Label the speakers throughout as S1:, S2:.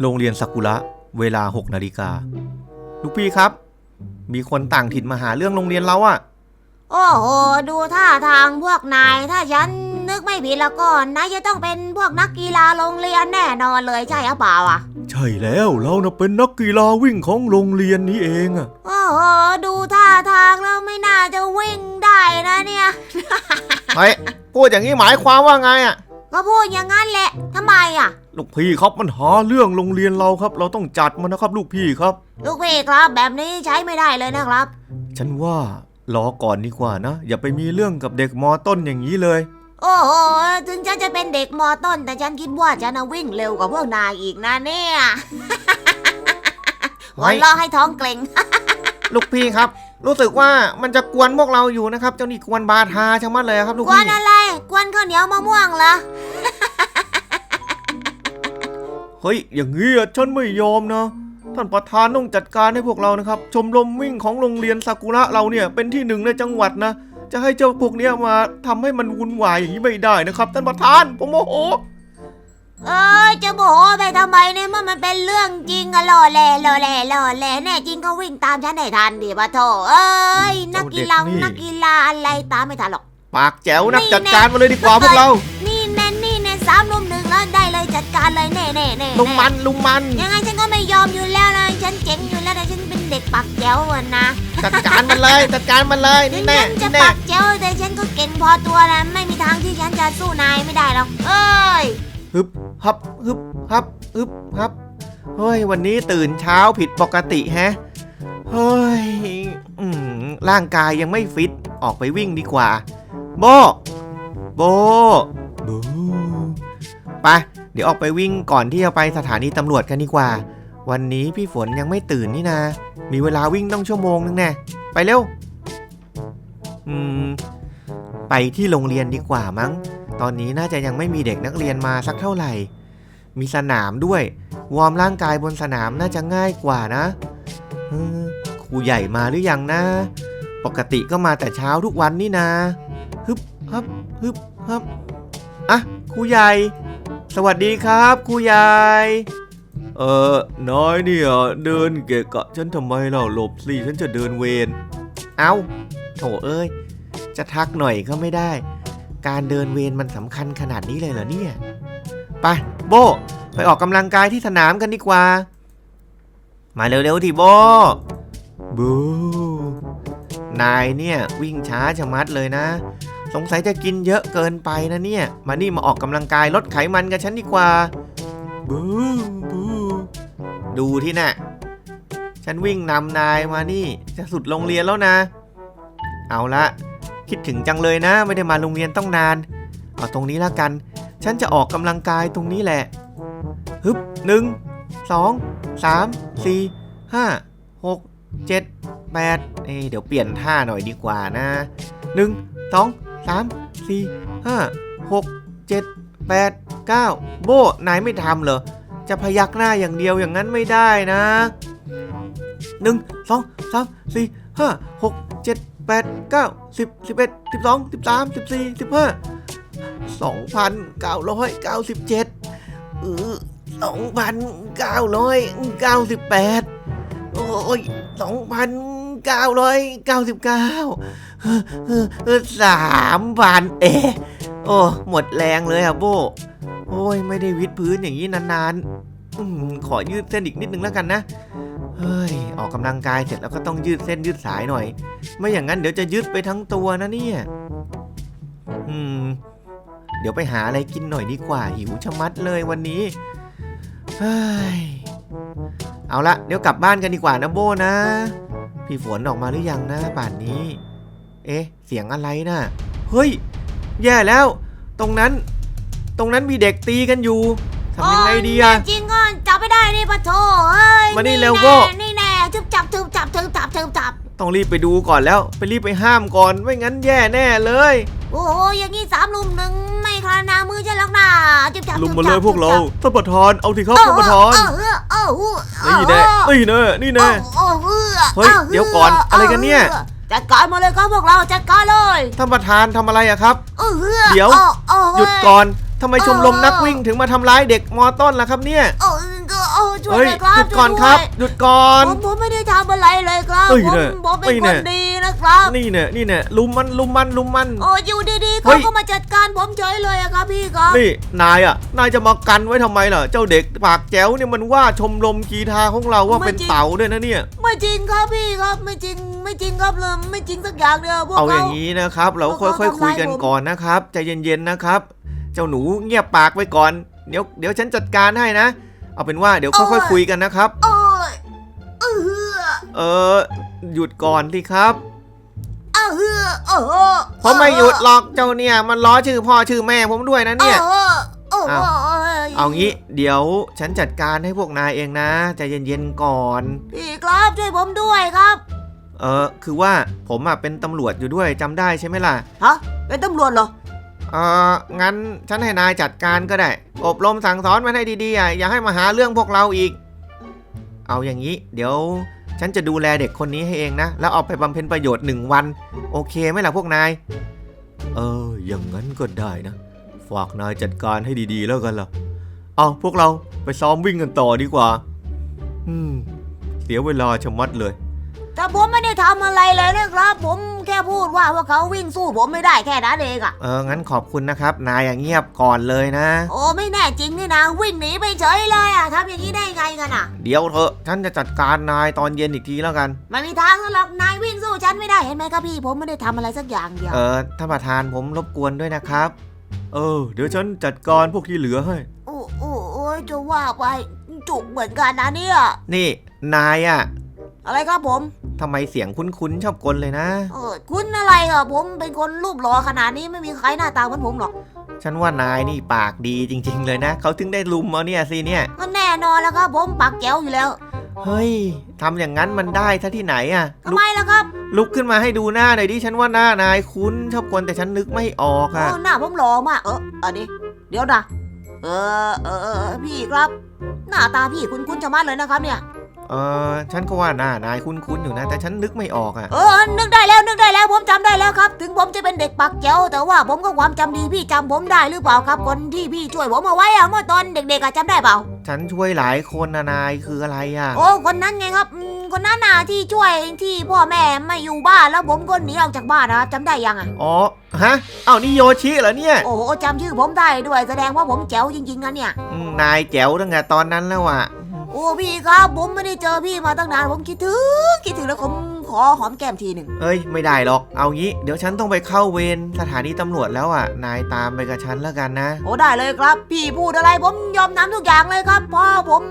S1: โรงเรียนซากุระเวลา 6 นาฬิกา ลูกพี่ครับ มีคนต่างถิ่นมาหาเรื่องโรงเรียนเราอะ
S2: โอ้โห ดูท่าทางพวกนาย ถ้าฉันนึกไม่ผิดแล้วก็นายจะต้องเป็นพวกนักกีฬาโรงเรียนแน่นอนเลยใช่หรือเปล่าอะ
S1: ใช่แล้วเรานะเป็นนักกีฬาวิ่งของโรงเรียนนี้เองอะ
S2: โอ้โห ดูท่าทางแล้วไม่น่าจะวิ่งได้นะเนี่ย
S1: เฮ้ยพูดอย่างนี้หมายความว่าไงอะ
S2: ก็พูดอย่างนั้นแหละทำไมอะ
S1: ลูกพี่ครับมันหาเรื่องโรงเรียนเราครับ เราต้องจัดมันนะครับ ลูกพี่ครับ
S2: ลูกพี่ครับ แบบนี้ใช้ไม่ได้เลยนะครับ
S1: ฉันว่ารอก่อนดีกว่านะ อย่าไปมีเรื่องกับเด็กมอต้นอย่างนี้เลย
S2: โอ้โหถึงฉันจะเป็นเด็กมอต้น แต่ฉันคิดว่าฉันน่ะวิ่งเร็วกว่าพวกนายอีกนะเนี่ยหัวเราะให้ท้องเกร็ง
S1: ลูกพี่ครับ รู้สึกว่ามันจะกวนพวกเราอยู่นะครับ เจ้านี่กวนบาทาชะมัดเลยครับ ลูก
S2: กวน
S1: พี่
S2: อะไร กวนข้าวเหนียวมะม่วงเหรอ
S1: เฮ้ย อย่างนี้อะฉันไม่ยอมนะ ท่านประธานต้องจัดการให้พวกเรานะครับ ชมรมวิ่งของโรงเรียนซากุระเราเนี่ยเป็นที่หนึ่งในจังหวัดนะ จะให้เจ้าพวกเนี้ยมาทำให้มันวุ่นวายอย่างนี้ไม่ได้นะครับ ท่านประธานผมโมโห
S2: เอ้ยจะโมโหไปทำไมเนี่ยเมื่อมันเป็นเรื่องจริงอะหล่อแหล่หล่อแหล่หล่อแหล่แน่จริงก็วิ่งตามฉันให้ทันดิปะโถเอ้ยนักกีฬา
S1: เด็กนี่
S2: นักกีฬาอะไรตามไม่ทันหรอก
S1: ปากแจ๋วนะ
S2: นี่
S1: จัดการมาเลยดีกว่าพวกเรา
S2: นี่แน่นี่ น่แน่แน่
S1: ลุงมันลุงมัน
S2: ยังไงฉันก็ไม่ยอมอยู่แล้วนะฉันเจ๋งอยู่แล้วนะฉันเป็นเด็กปากแจ๋วอะนะ
S1: จัดการมันเลยจัดการมันเลย
S2: ถึ
S1: นี่
S2: ง
S1: แน่
S2: ฉันจะ
S1: นี่แน่
S2: ปากแจ๋วแต่ฉันก็เก่งพอตัวนะไม่มีทางที่ฉันจะสู้นายไม่ได้หรอกเอ้ย
S1: ฮึบฮับฮึบฮับฮึบฮับเฮ้ยวันนี้ตื่นเช้าผิดปกติแฮะเฮ้ยอืมร่างกายยังไม่ฟิตออกไปวิ่งดีกว่า โบโบบูไป เดี๋ยวออกไปวิ่งก่อนที่จะไปสถานีตำรวจกันดีกว่า วันนี้พี่ฝนยังไม่ตื่นนี่นามีเวลาวิ่งต้องชั่วโมงนึงแน่ไปเร็ว อืม ไปที่โรงเรียนดีกว่ามั้ง ตอนนี้น่าจะยังไม่มีเด็กนักเรียนมาสักเท่าไหร่ มีสนามด้วย วอร์มร่างกายบนสนามน่าจะง่ายกว่านะเออครูใหญ่มาหรือยังนะ ปกติก็มาแต่เช้าทุกวันนี่นะฮึบฮับฮึบฮับอะครูใหญ่ สวัสดีครับครูใหญ่เออน้อยเนี่ยเดินเกะกะฉันทำไมเราหลบสิฉันจะเดินเวรเอาโถเอ้ย จะทักหน่อยก็ไม่ได้ การเดินเวรมันสำคัญขนาดนี้เลยเหรอเนี่ย ไปโบไปออกกำลังกายที่สนามกันดีกว่า มาเร็วๆทีโบบูนายเนี่ยวิ่งช้าชะมัดเลยนะ สงสัยจะกินเยอะเกินไปนะเนี่ย มานี่มาออกกำลังกายลดไขมันกับฉันดีกว่าบูบูดูที่น่ะ ฉันวิ่งนำนายมานี่จะสุดโรงเรียนแล้วนะ เอาละคิดถึงจังเลยนะ ไม่ได้มาโรงเรียนต้องนาน เอาตรงนี้ละกัน ฉันจะออกกำลังกายตรงนี้แหละฮึบหนึ่งสองสามสี่ห้าหกเจ็ดแปดเอเดี๋ยวเปลี่ยนท่าหน่อยดีกว่านะหนึ่งสอง 3 4 5 6 7 8 9 โบ นายไม่ทำเหรอ จะพยักหน้าอย่างเดียวอย่างนั้นไม่ได้นะ 1 2 3 4 5 6 7 8 9 10 11 12 13 14 15 2,997เออ2,998 โอ้ย2,999 สามพันเอะโอ้หมดแรงเลยอะโบโอ้ยไม่ได้วิดพื้นอย่างนี้นานๆอขอยืดเส้นอีกนิดนึงแล้วกันนะเฮ้ยออกกำลังกายเสร็จแล้วก็ต้องยืดเส้นยืดสายหน่อย ไม่อย่างนั้นเดี๋ยวจะยืดไปทั้งตัวนะเนี่ยอืมเดี๋ยวไปหาอะไรกินหน่อยดีกว่า หิวชะมัดเลยวันนี้เฮ้ยเอาละเดี๋ยวกลับบ้านกันดีกว่านะโบนะ พี่ฝนออกมาหรือยังนะป่านนี้ เอ๊ะ เสียงอะไรนะ่ะ เฮ้ย แย่แล้ว ตรงนั้น ตรงนั้นมีเด็กตีกันอยู่ทำยังไงดีอะ
S2: โยแน่จริงก็จับไม่ได้นี่ปะโถเอ้ย
S1: มานี่
S2: แเร็
S1: วโว้
S2: นี่แน่ทึบจับทึบจับทึบจับทึบจับ
S1: ต้องรีบไปดูก่อนแล้ว ไปรีบไปห้ามก่อน ไม่งั้นแย่แน่เลย
S2: โอ้โห อย่างนี้สามลุมหนึ่งไม่คลานามือฉันหรอกนะทึบจับ
S1: ลุม
S2: ทึบ
S1: มา
S2: จั
S1: เล
S2: บ
S1: ยพวกเรา
S2: ทึบจับ
S1: ท่านประธาน เอาทีครับ
S2: เออ
S1: ท่านประธาน
S2: เออเออเออเออ
S1: นี่แน่นี่แน่นี่แน่
S2: เออเออ
S1: เฮ้ย เดี๋ยวก่อน อะไรกันเนี่ย
S2: จัดการมาเลยครับพวกเราจัดการเลย
S1: ท่านประธานทำอะไรอะครับ
S2: เออเออ
S1: เดี๋ยว
S2: เออเออ
S1: หยุดก่อนทำไมชมรมนักวิ่งถึงมาทำร้ายเด็กมอต้นล่ะครับเนี่ย
S2: เออเออช่วย
S1: เฮ้ย
S2: เลยครับ
S1: หยุดก่อน
S2: ช่วย
S1: ครับ หยุดก่อน
S2: ผมผมไม่ได้ทำอะไรเลยครับ
S1: เอ้ย
S2: ผม
S1: เนี่ย
S2: ผมเป็น
S1: เอ้ย
S2: ค
S1: เนี่
S2: น
S1: ย
S2: ดีนะครับ
S1: นี่เนี่ยนี่เนี่ยลุมมันลุมมันลุมมัน
S2: โอ้อยู่ดีๆ
S1: เฮ้
S2: เขา
S1: ย
S2: ก็มาจัดการผมเฉยเลยอะครับพี่ครับ
S1: นี่นายอะนายจะมากันไว้ทำไมล่ะเจ้าเด็กปากแจ๋วเนี่ยมันว่าชมรมกีฬาของเราว่า
S2: ไม่
S1: เป็น
S2: จริง
S1: เต่าด้วยนะเนี่ย
S2: ไม่จริงครับพี่ครับไม่จริง ไม่จริงครับเลยไม่จริงสักอย่างเดียวพวก
S1: เอาอ
S2: เขา
S1: ย่างนี้นะครับ เรา
S2: พวก
S1: ค่อย
S2: เขา
S1: ๆคุยกัน
S2: ทำร้ายผม
S1: ก่อนนะครับใจเย็นๆนะครับ เจ้าหนูเงียบปากไว้ก่อนเดี๋ยวเดี๋ยวฉันจัดการให้นะ เอาเป็นว่าเดี๋ยวค่อยๆ คุยกันนะครับ
S2: โอ้ยเออ
S1: เออหยุดก่อนสิครับ
S2: เออเออ
S1: ผมไม่หยุดหรอกเจ้าเนี่ยมันล้อชื่อพ่อชื่อแม่ผมด้วยนะเนี่ย
S2: เออเออ
S1: เอาเอางี้เดี๋ยวฉันจัดการให้พวกนายเองนะใจเย็นๆก่อน
S2: พี่ครับช่วยผมด้วยครับ
S1: เออคือว่าผมอะเป็นตำรวจอยู่ด้วยจำได้ใช่ไหมล่ะ
S2: ฮะเป็นตำรวจเหรอ
S1: เอองั้นฉันให้นายจัดการก็ได้ อบรมสั่งสอนมันให้ดีๆอะอย่าให้มาหาเรื่องพวกเราอีก เอาอย่างนี้ เดี๋ยว ฉันจะดูแลเด็กคนนี้ให้เองนะ แล้วเอาไปบำเพ็ญประโยชน์หนึ่งวัน โอเคไหมล่ะพวกนาย เออ อย่างนั้นก็ได้นะ ฝากนายจัดการให้ดีๆแล้วกันล่ะ เอาพวกเราไปซ้อมวิ่งกันต่อดีกว่า อืม เสียเวลาชะมัดเลย
S2: แต่ผมไม่ได้ทำอะไรเลยนะครับ ผมแค่พูดว่าพวกเขาวิ่งสู้ผมไม่ได้แค่นั้นเองอะ
S1: เออ งั้นขอบคุณนะครับ นายอย่างเงียบก่อนเลยนะ
S2: โอ้ไม่แน่จริงนี่นะ วิ่งหนีไปเฉยเลยอะทำอย่างนี้ได้ไงกันอะ
S1: เดี๋ยวเถอะ ฉันจะจัดการนายตอนเย็นอีกทีแล้วกัน
S2: ไม่มีทางหรอกนายวิ่งสู้ฉันไม่ได้เห็นไหมครับพี่ ผมไม่ได้ทำอะไรสักอย่างเดียว
S1: เออท่านประธานผมรบกวนด้วยนะครับ เออ เดี๋ยวฉันจัดการพวกที่เหลือให้
S2: โอ้โอ้โอ้ยจะว่าไปจุกเหมือนกันนะเนี่ย
S1: นี่ นายอะ
S2: อะไรครับผม
S1: ทำไมเสียงคุ้นๆชอบกลเลยนะ
S2: เออคุณอะไรอะผมเป็นคนรูปหล่อขนาดนี้ไม่มีใครหน้าตาเหมือนผมหรอก
S1: ฉันว่านายนี่ปากดีจริง ๆ เลยนะเขาถึงได้ลุมเอาเนี่ยสิเนี่ย
S2: ก็แน่นอนแล้วครับผมปากแก้วอยู่แล้ว
S1: เฮ้ยทำอย่างนั้นมันได้ซะที่ไหนอะ
S2: ทำ
S1: ลุก
S2: ไมล่ะครับ
S1: ลุกขึ้นมาให้ดูหน้าหน่อยดิฉันว่าหน้านายคุ้นชอบกลแต่ฉันนึกไม่ออกอะ
S2: เออหน้าผมหล่อมากเอออันนี้ เดี๋ยวนะเออเออเออพี่ครับ หน้าตาพี่คุ้นๆชะมัดเลยนะครับเนี่ย
S1: เออฉันก็ว่าหน้านายคุ้นๆอยู่นะ แต่ฉันนึกไม่ออกอะ
S2: เออ นึกได้แล้ว นึกได้แล้ว ผมจำได้แล้วครับ ถึงผมจะเป็นเด็กปากแก้วแต่ว่าผมก็ความจำดี พี่จำผมได้หรือเปล่าครับ คนที่พี่ช่วยผมเอาไว้อะเมื่อตอนเด็กๆอะจำได้เปล่า
S1: ฉันช่วยหลายคนนะนายคืออะไรอะ
S2: โอ้ คนนั้นไงครับอืมคนนั้นน่ะที่ช่วยที่พ่อแม่ไม่อยู่บ้านแล้วผมก็หนีออกจากบ้านนะครับจำได้ยังอะ
S1: อ๋อ ฮะ เอ้านี่โยชิเหรอเนี่ย
S2: โอ้โหจำชื่อผมได้ด้วยแสดงว่าผมแจ๋วจริงๆนะเนี่ย
S1: อืมนายแจ๋วตั้งแต่ตอนนั้นแล้วอะ
S2: โอ้พี่ครับผมไม่ได้เจอพี่มาตั้งนานผมคิดถึงคิดถึงแล้วผมขอหอมแก้มทีหนึ่ง
S1: เอ้ยไม่ได้หรอก เอางี้ เดี๋ยวฉันต้องไปเข้าเวรสถานีตำรวจแล้วอะนายตามไปกับฉันแล้วกันนะ
S2: โอ้ได้เลยครับ พี่พูดอะไรผมยอมน้ำทุกอย่างเลยครับเพราะผม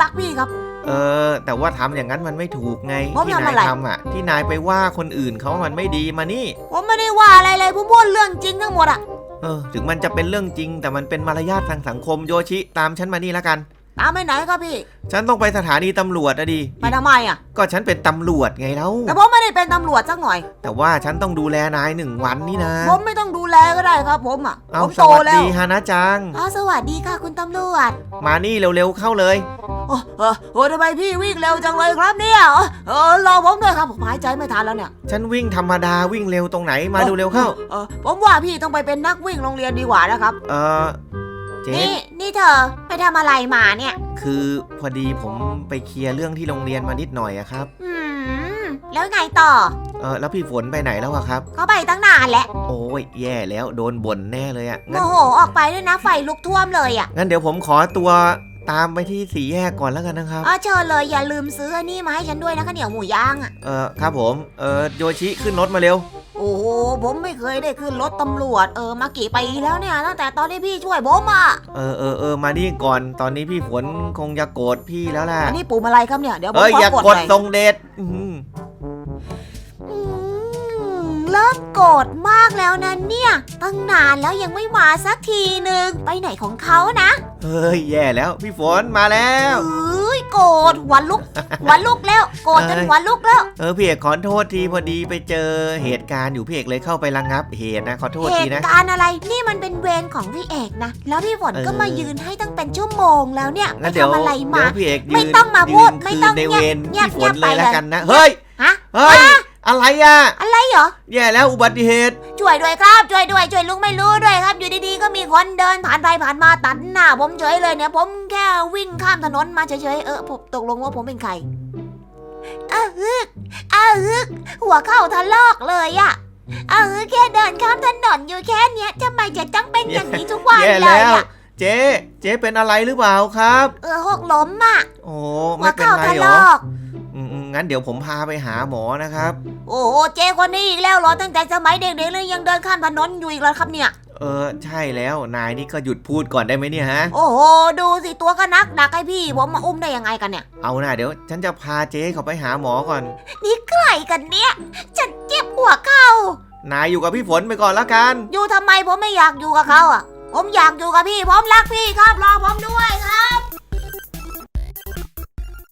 S2: รักพี่ครับ
S1: เออ แต่ว่าทำอย่างนั้นมันไม่ถูกไง
S2: ผม
S1: ที่
S2: ทำ
S1: นา
S2: อะ
S1: ย
S2: ไร
S1: ทำอะที่นายไปว่าคนอื่นเขามันไม่ดีมานี่
S2: ผมไม่ได้ว่าอะไรเลยผมพูดเรื่องจริงทั้งหมดอะ
S1: เออ ถึงมันจะเป็นเรื่องจริง แต่มันเป็นมารยาททางสังคมโยชิตามฉันมานี่แล้วกัน
S2: ตามไปไหนครับพี่
S1: ฉันต้องไปสถานีตำรวจอะดิ
S2: ไปทำไมอะ
S1: ก็ฉันเป็นตำรวจไงแล้ว
S2: แต่ผมไม่ได้เป็นตำรวจสักหน่อย
S1: แต่ว่าฉันต้องดูแลนายหนึ่งวันนี่นะ
S2: ผมไม่ต้องดูแลก็ได้ครับ ผมอะ
S1: เอา
S2: ผม
S1: ส
S2: โต
S1: วัส
S2: แล้ว
S1: ดีฮานะจัง
S2: อ๋อสวัสดีค่ะคุณตำรวจ
S1: มานี่เร็วๆเข้าเลย
S2: โอ้เออโอ้ทำไมพี่วิ่งเร็วจังเลยครับเนี่ยเออเออรอผมด้วยครับผมหายใจไม่ทันแล้วเนี่ย
S1: ฉันวิ่งธรรมดาวิ่งเร็วตรงไหนมาดูเร็วเข้า
S2: เออผมว่าพี่ต้องไปเป็นนักวิ่งโรงเรียนดีกว่านะครับ
S1: เออ เจ๊
S2: นี่นี่เธอไปทำอะไรมาเนี่ย
S1: คือพอดีผมไปเคลียร์เรื่องที่โรงเรียนมานิดหน่อยอะครับ
S2: อืมแล้วไงต่อ
S1: เออแล้วพี่ฝนไปไหนแล้วอะครับ
S2: เขาไปตั้งนานแล้ว
S1: โอ้ยแย่แล้วโดนบ่นแน่เลยอะ
S2: โม
S1: งั้น
S2: โหออกไปด้วยนะไฟลุกท่วมเลยอะ
S1: งั้นเดี๋ยวผมขอตัวตามไปที่สี่แยกก่อนแล้วกันนะครับ
S2: อ๋อเชิญเลยอย่าลืมซื้ออันนี่มาให้ฉันด้วยนะข้าวเหนียวหมูย่างอะ
S1: เออครับผม เออโยชิขึ้นรถมาเร็ว
S2: โอ้โหผมไม่เคยได้ขึ้นรถตำรวจเออมากี่ปีแล้วเนี่ยตั้งแต่ตอนที่พี่ช่วยผมอะ
S1: เออเออเออมานี่ก่อนตอนนี้พี่ฝนคงจะโกรธพี่แล้วล่ะ
S2: อันนี้ปุ่มอะไรครับเนี่ยเดี๋ยวผม
S1: เอ้ย
S2: ขอ
S1: อย่าก
S2: ก
S1: ก
S2: ด
S1: ด
S2: หน่อย
S1: ทรงเดชอื้อหือ
S2: อืมเลิกโกรธมากแล้วนะเนี่ย ตั้งนานแล้วยังไม่มาสักทีหนึ่งไปไหนของเขานะ
S1: เฮ้ยแย่แล้ว พี่ฝนมาแล้ว
S2: เอ้ย โกรธหัวลุกหัวลุกแล้วโกรธจน
S1: เอ้ย
S2: หัวลุกแล้ว
S1: เออพี่เอกขอโทษทีพอดีไปเจอเหตุการณ์อยู่พี่เอกเลยเข้าไประงับเหตุนะขอโทษ
S2: เห
S1: ที
S2: ตุ
S1: นะ
S2: การณ์อะไรนี่มันเป็นเวรของพี่เอกนะแล้วพี่ฝน
S1: เออ
S2: ก็มายืนให้ตั้งเป็นชั่วโมงแล้วเนี่ยไป
S1: งั้นเดี๋ยว
S2: ทำอะไรมา
S1: เดี๋ยวพี่เอกยืน
S2: ไม่ต้องมาพูด
S1: ยืน
S2: ไม่ต้อง
S1: คืนใน
S2: เงี
S1: เวย
S2: บ
S1: ร
S2: เงียบ
S1: พี่ฝน
S2: เงียบ
S1: เลย
S2: ไป
S1: แล้ว
S2: เลย
S1: กันนะเฮ้ย
S2: ฮะ
S1: เฮ้ย อะไรอะ
S2: อะไรเหรอ
S1: แย่แล้วอุบัติเหตุ
S2: ช่วยด้วยครับ ช่วยด้วย ช่วยลุงไม่รู้ด้วยครับ อยู่ดีๆ ก็มีคนเดินผ่านไปผ่านมาตัดหน้าผมเฉยเลยเนี่ย ผมแค่วิ่งข้ามถนนมาเฉยๆ เออผมตกลงว่าผมเป็นใครอ้าฮึกอ้าฮึก หัวเข้าทะลอกเลยอะอ้าฮึกแค่เดินข้ามถนนอยู่แค่เนี้ยทำไมจะต้องเป็นอย่างนี้ทุกวัน
S1: แย่
S2: เล
S1: แล้
S2: ยวอะ
S1: เจ๊เจ๊เป็นอะไรหรือเปล่าครับ
S2: เออหกล้มอะ
S1: โอ้
S2: หั
S1: ไม่
S2: ว
S1: เป็น
S2: เข้า
S1: ไร
S2: ทะ
S1: เห
S2: ล
S1: รอ
S2: อก
S1: อืมๆงั้นเดี๋ยวผมพาไปหาหมอนะครับ
S2: โอ้โหเจ๊คนนี้อีกแล้วเหรอตั้งแต่สมัยเด็กๆเลยยังเดินข้ามถนนอยู่อีกแล้วครับเนี่ย
S1: เออใช่แล้วนายนี่ก็หยุดพูดก่อนได้ไหมเนี่ยฮะ
S2: โอ้โหดูสิตัวก็นักดักให้พี่ผมมาอุ้มได้ยังไงกันเนี่ย
S1: เอานะเดี๋ยว ฉันจะพาเจ๊เขาไปหาหมอก่อน
S2: นี่ใครกันเนี่ยฉันเจ็บหัวเข่านา
S1: ยอยู่กับพี่ฝนไปก่อนละกัน
S2: อยู่ทำไมผมไม่อยากอยู่กับเขาอะ ผมอยากอยู่กับพี่ผมรักพี่ครับรอผมด้วยครับ